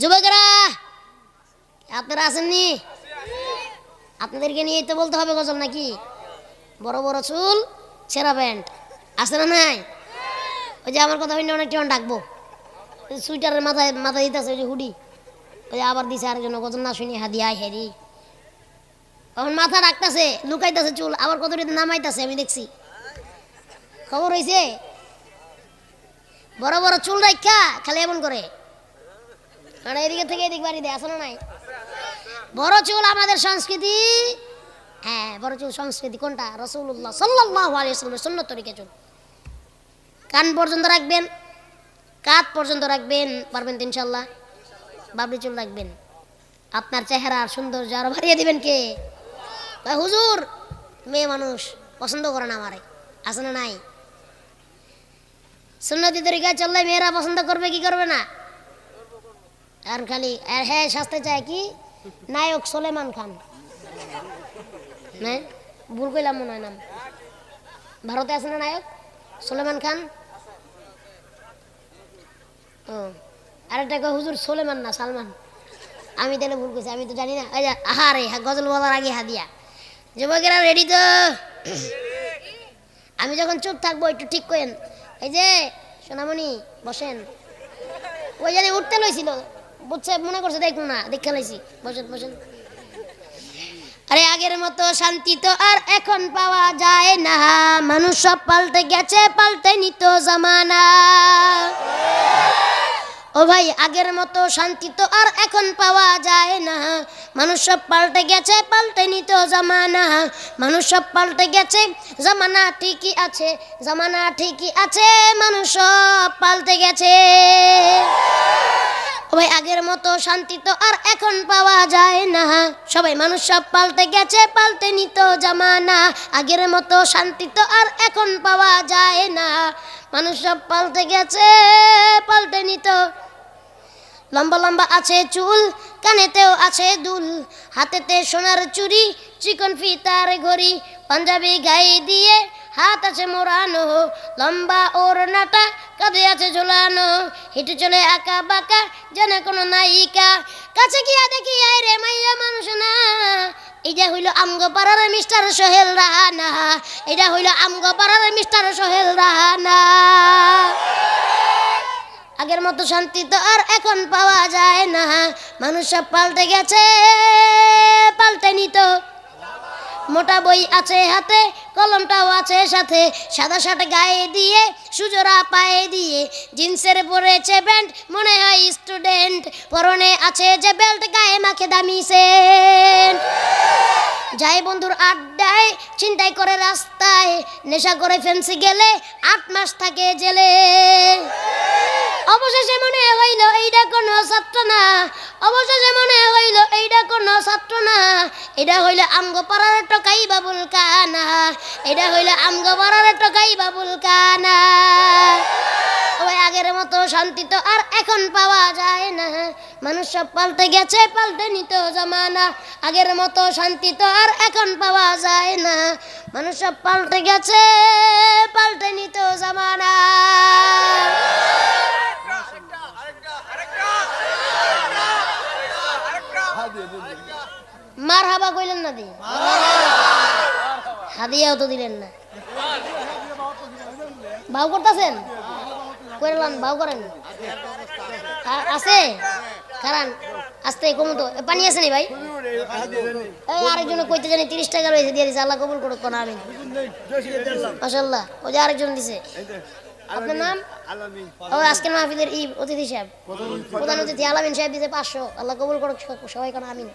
যুবকেরা, আপনারা আসেননি আপনাদেরকে নিয়েই তো বলতে হবে গজল নাকি? বড় বড় চুল, ছেঁড়া প্যান্ট। আছে না নাই? ওই যে আমার কথা হইলে অনেক জন ডাকবো। সুইটারের মাথায় মাথায় দিতেছে ওই যে হুডি। ওই যে আবার দিছে আরেকজন গজল না শুনি হাদিয়া হেরি তখন মাথা রাখতেছে, লুকাইতেছে চুল, আবার কত নামাইতেছে, আমি দেখছি। খবর হয়েছে বড় বড় চুল রাখা খালি এমন করে। কারণ এদিকে থেকে এদিক বাড়ি দেয় আসে না নাই। বড় চুল আমাদের সংস্কৃতি? হ্যাঁ বড় চুল সংস্কৃতি কোনটা? রসুল্লাহ সাল্লাহ আলিয়াল্লামের সুন্নত তরিকে চুল। কান পর্যন্ত রাখবেন কাত পর্যন্ত রাখবেন, পারবেন ইনশাল্লাহ বাবরি চুল রাখবেন। আপনার চেহারা সৌন্দর্য আরও বাড়িয়ে দিবেন কে? হুজুর, মেয়ে মানুষ, পছন্দ করে না আমারে। না নাই? সুন্নতি তরিকায় চললে মেয়েরা পছন্দ করবে, কি করবে না? আর খালি, আর হ্যাঁ শাস্তে চায় কি? নায়ক সোলেমান খান। না, ভুল কইলাম মনে হয় নাম ভারতে আছে না নায়ক? সোলেমান খান? ও, আরেকটা কয়, হুজুর সোলেমান না সালমান? আমি তাহলে ভুল করছি আমি তো জানি না। এই যে আহারে হা- গজল বলার আগে হাদিয়া যুবকেরা রেডি তো? আমি যখন চুপ থাকব, একটু ঠিক করেন এই যে, সোনামণি, বসেন। ওই জানি উঠতে লইছিল। বুঝছে, মনে করছে দেখুন না, দেখে লাইছি। বসেন বসেন। আরে, আগের মতো শান্তি তো আর এখন পাওয়া যায় না। মানুষ সব পাল্টে গেছে, পাল্টে নিত জামানা। ও ভাই, আগের মতো শান্তি তো আর এখন পাওয়া যায় না। মানুষ সব পাল্টে গেছে, পাল্টে নিত জামানা। মানুষ সব পাল্টে গেছে, জামানা ঠিকই আছে, জামানা ঠিকই আছে, মানুষ সব পাল্টে গেছে। ও ভাই আগের মতো শান্তি তো আর এখন পাওয়া যায় না। সবাই মানুষ সব পাল্টে গেছে পাল্টে নিত জামানা। আগের মতো শান্তি তো আর এখন পাওয়া যায় না। মানুষ সব পাল্টে গেছে পাল্টে নিত। লম্বা লম্বা আছে চুল, কানেতেও আছে দুল। হাতেতে সোনার চুড়ি চিকন ফিতার ঘড়ি, পাঞ্জাবি গায়ে দিয়ে হাত আছে মোড়ানো, লম্বা ওর নাটা কাঁধে আছে ঝোলানো। হেঁটে চলে আঁকা বাঁকা, যেন কোনো নায়িকা। কাছে গিয়া দেখি, আয় রে মাইয়া মানুষ না। এটা হইল আমগো পাড়ার মিস্টার সোহেল রাহানা। এটা হইল আমগো পাড়ার মিস্টার সোহেল রাহানা। আগের মতো শান্তি তো আর এখন পাওয়া যায় না। মানুষ সব পাল্টে গেছে, পাল্টে নিত। মোটা বই আছে হাতে, কলমটাও আছে সাথে। সাদা শার্ট গায়ে দিয়ে সুজোরা পায়ে দিয়ে। জিন্সের পরেছে প্যান্ট, মনে হয় স্টুডেন্ট পরনে আছে যে বেল্ট গায়ে মাখে দামি সেন্ট যাই বন্ধুর আড্ডায় চিন্তাই করে রাস্তায়। নেশা করে ফেন্সি গেলে আট মাস থাকে জেলে। অবশেষে মনে হইল এইটা কোনো ছাত্র না। অবশেষে মনে হইল এইটা কোনো ছাত্র না। এটা হইল আমগো পাড়ার টকাই বাবুল কানা। এটা হইল আমগো পাড়ার টকাই বাবুল কানা। ওই আগের মতো শান্তি তো আর এখন পাওয়া যায় না। মানুষ সব পাল্টে গেছে, পাল্টে নিত জামানা। আগের মতো শান্তি তো আর এখন পাওয়া যায় না। মানুষ সব পাল্টে গেছে, পাল্টে নিত জামানা। মার হাবা কইলেন না হাদিয়াও তো দিলেন না। বাউ করতেছেন? করলাম বাউ করেন। আছে? কারণ আস্তে কমু তো। পানি আছে নি ভাই? আরেকজন কইতে জানি তিরিশ টাকা রয়েছে, দিয়ে দিছে। আল্লাহ কবুল করুক, কোন আমিন। মাশাল্লাহ ওই যে আরেকজন দিছে। আপনার নাম? ও, আজকের মাহফিলের ই অতিথি সাহেব। প্রধান অতিথি, আলামিন সাহেব দিছে পাঁচশো। আল্লাহ কবুল করুক, সবাই কোন আমিন।